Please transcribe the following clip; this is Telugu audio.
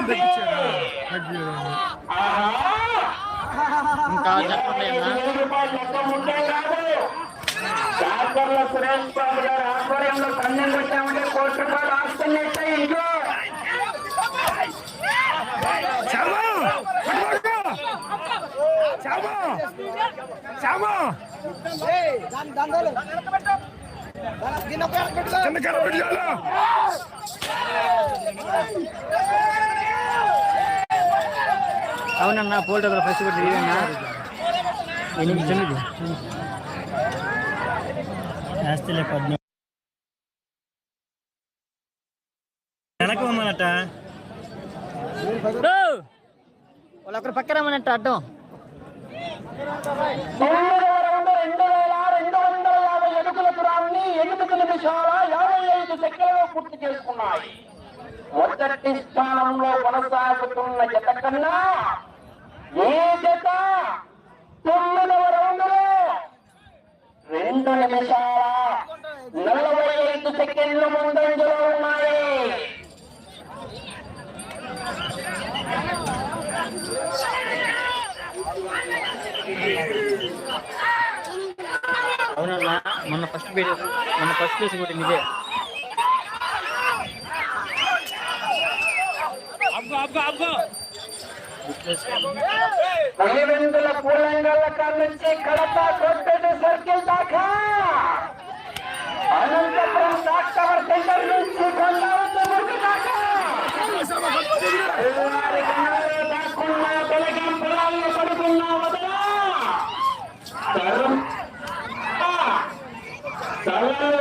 ఇంకా సురేష్ బాబు గారి ఆధ్వర్యంలో పన్నెండు వచ్చామంటే కోటి రూపాయలు ఆస్తున్నట్టే ఇంట్లో. అవునన్నా ఫోటోగ్రాఫ్ ఫస్ట్ తిరిగన్నా ఎనిమిది తొమ్మిది వెనక పోమనట వాళ్ళు ఒకరు పక్కన రమ్మన్నట్టు అడ్డం ఎనిమిది నిమిషాల యాభై ఐదు సెకండ్లలో పూర్తి చేసుకున్నాయి మొదటి స్థానంలో కొనసాగుతున్న జత కన్నా ఏ జత తొమ్మిదవ రౌండ్లో రెండు నిమిషాల నలభై ఐదు సెకండ్ల ముందంజలో ఉన్నాయి. అవునన్నా మొన్న ఫస్ట్ పేరు మొన్న ఫస్ట్ ప్లేస్ కూడా ఇదే. పులివెందుల పూలంగళ్ళ కాడ నుంచి కడప కొట్టటి సర్కిల్ దాకా అనంతపురం డాక్టర్ సెంటర్ నుంచి కొండవద్దముడి దాకా తెల్లారి కన్నారే దాక్కున్నా బెలగం పొలాల్లో పడుకున్నా వదలా తరం తలలు